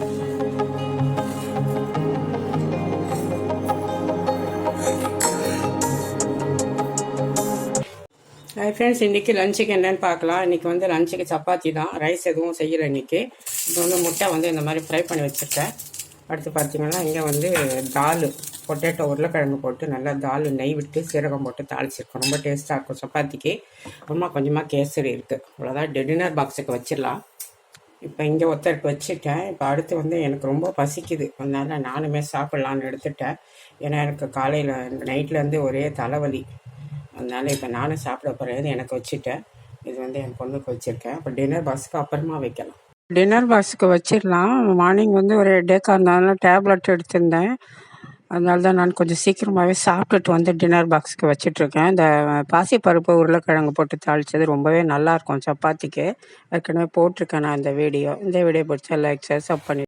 Hi friends இன்றைக்கி லஞ்சுக்கு என்னன்னு பார்க்கலாம். இன்றைக்கி வந்து லஞ்சுக்கு சப்பாத்தி தான். ரைஸ் எதுவும் செய்யலை இன்றைக்கி இப்போ வந்து முட்டை வந்து இந்த மாதிரி ஃப்ரை பண்ணி வச்சுருக்கேன். அடுத்து பார்த்தீங்கன்னா இங்கே வந்து தால் பொட்டேட்டோ உருளைக்கிழங்கு போட்டு நல்லா தால் நெய் விட்டு சீரகம் போட்டு தாளிச்சிருக்கோம். ரொம்ப டேஸ்ட்டாக இருக்கும் சப்பாத்திக்கு. அப்புறமா கொஞ்சமாக கேசரி இருக்குது அவ்வளோதான் டின்னர் பாக்ஸுக்கு வச்சிடலாம். இப்போ இங்கே ஒருத்தருக்கு வச்சுட்டேன். இப்போ அடுத்து வந்து எனக்கு ரொம்ப பசிக்குது. அதனால நானுமே சாப்பிட்லான்னு எடுத்துட்டேன். ஏன்னா எனக்கு காலையில் நைட்லேருந்து ஒரே தலைவலி. அதனால இப்போ நானும் சாப்பிட போகிறேன் எனக்கு வச்சுட்டேன். இது வந்து என் பொண்ணுக்கு வச்சுருக்கேன். இப்போ டின்னர் பாக்ஸுக்கு அப்புறமா வைக்கலாம். டின்னர் பாக்ஸுக்கு வச்சிடலாம். மார்னிங் வந்து ஒரு டேக்காக இருந்தாலும் டேப்லெட் எடுத்திருந்தேன். அதனால தான் நான் கொஞ்சம் சீக்கிரமாகவே சாப்பிட்டுட்டு வந்து டின்னர் பாக்ஸுக்கு வச்சிட்ருக்கேன் இந்த பாசிப்பருப்பு உருளைக்கிழங்கு போட்டு தாளித்தது ரொம்பவே நல்லாயிருக்கும் சப்பாத்திக்கு. ஏற்கனவே போட்டிருக்கேன் நான் இந்த வீடியோ. இந்த வீடியோ பிடிச்சா லைக் ஷேர் சப் பண்ணி